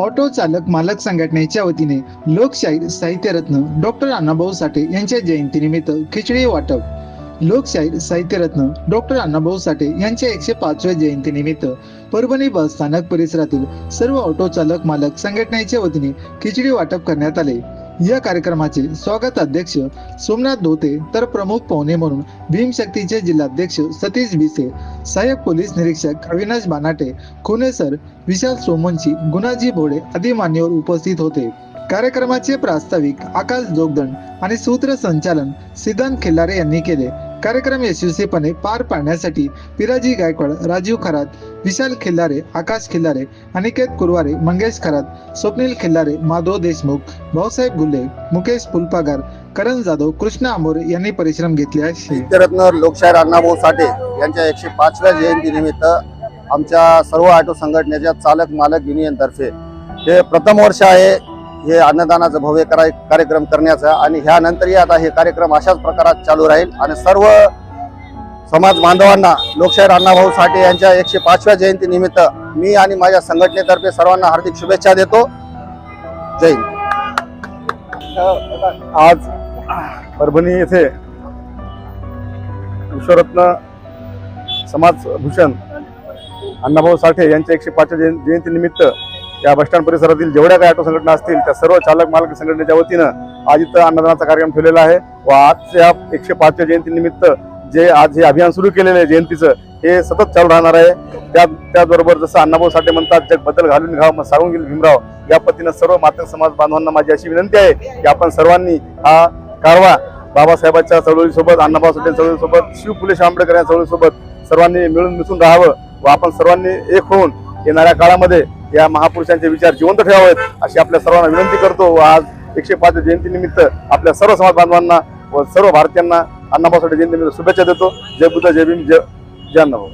Auto चालक मालक संघटनेच्या वतीने लोकशाहीर साहित्यरत्न डॉक्टर अण्णाभाऊ साठे यांच्या जयंतीनिमित्त खिचडी वाटप. लोकशाहीर साहित्यरत्न डॉक्टर अण्णाभाऊ साठे यांच्या एकशे पाचव्या जयंतीनिमित्त परभणी बस स्थानक परिसरातील सर्व ऑटो चालक मालक संघटनेच्या वतीने खिचडी वाटप करण्यात आले. या कार्यक्रमाचे स्वागत अध्यक्ष सोमनाथ धोते तर प्रमुख पाहुणे म्हणून भीमशक्तीचे जिल्हाध्यक्ष सतीश भिसे सहाय्यक पोलीस निरीक्षक अविनाश बानाटे खुनेसर विशाल सोमनशी गुणाजी भोडे आदी मान्यवर उपस्थित होते. कार्यक्रमाचे प्रास्ताविक आकाश जोगदंड आणि सूत्रसंचालन सिद्धांत खिल्लारे यांनी केले. कार्यक्रम यशस्वीपणे पार पाडण्यासाठी पिराजी गायकवाड राजीव खरात विशाल खिल्लारे आकाश खिल्लारे अनिकेत कुरवारे मंगेश खरात स्वप्नील खिल्लारे माधव देशमुख भाऊसाहेब गुल्हे मुकेश फुलपागार करण जाधव कृष्ण आंबोरे यांनी परिश्रम घेतले आहे साहित्यरत्न लोकशाहीर अण्णाभाऊ साठे यांच्या एकशे पाचव्या जयंतीनिमित्त आमच्या सर्व ऑटो संघटनेच्या चालक मालक युनियनतर्फे हे प्रथम वर्ष आहे. हे अन्नदानाचं भव्य कराय कार्यक्रम करण्याचा आणि ह्यानंतरही आता हे कार्यक्रम अशाच प्रकारात चालू राहील आणि सर्व समाज बांधवांना लोकशाहीर अण्णाभाऊ साठे यांच्या एकशे पाचव्या जयंतीनिमित्त मी आणि माझ्या संघटनेतर्फे सर्वांना हार्दिक शुभेच्छा देतो. जय हिंद. आज परभणी येथे विश्वरत्न समाजभूषण अण्णाभाऊ साठे यांच्या एकशे पाचव्या जयं जयंतीनिमित्त या बसस्टँड परिसरातील जेवढ्या काही ऑटो संघटना असतील त्या सर्व चालक मालक संघटनेच्या वतीनं आज इथं अन्नदानाचा कार्यक्रम ठेवलेला आहे. व आजच्या एकशे पाचव्या जयंतीनिमित्त जे आज हे अभियान सुरू केलेलं आहे जयंतीचं हे सतत चालू राहणार आहे. त्या त्याचबरोबर जसं अण्णाभाऊ साठे म्हणतात जग बदल घालून घ्यावं मग सांगून गेले भीमराव. या पद्धतीनं सर्व मातंग समाज बांधवांना माझी अशी विनंती आहे की आपण सर्वांनी हा कारवा बाबासाहेबांच्या चळवळीसोबत अण्णाभाऊ साठे चळवळीसोबत शिव फुले आंबेडकर या चळवळीसोबत सर्वांनी मिळून मिसळून राहावं. व आपण सर्वांनी एक होऊन येणाऱ्या काळामध्ये या महापुरुषांचे विचार जिवंत ठेवावेत अशी आपल्या सर्वांना विनंती करतो. व आज एकशे पाच जयंतीनिमित्त आपल्या सर्व समाज बांधवांना व सर्व भारतीयांना अण्णाभाऊ साठे जयंतीनिमित्त शुभेच्छा देतो. जय बुद्ध जय भीम जय जय अण्णाभाऊ.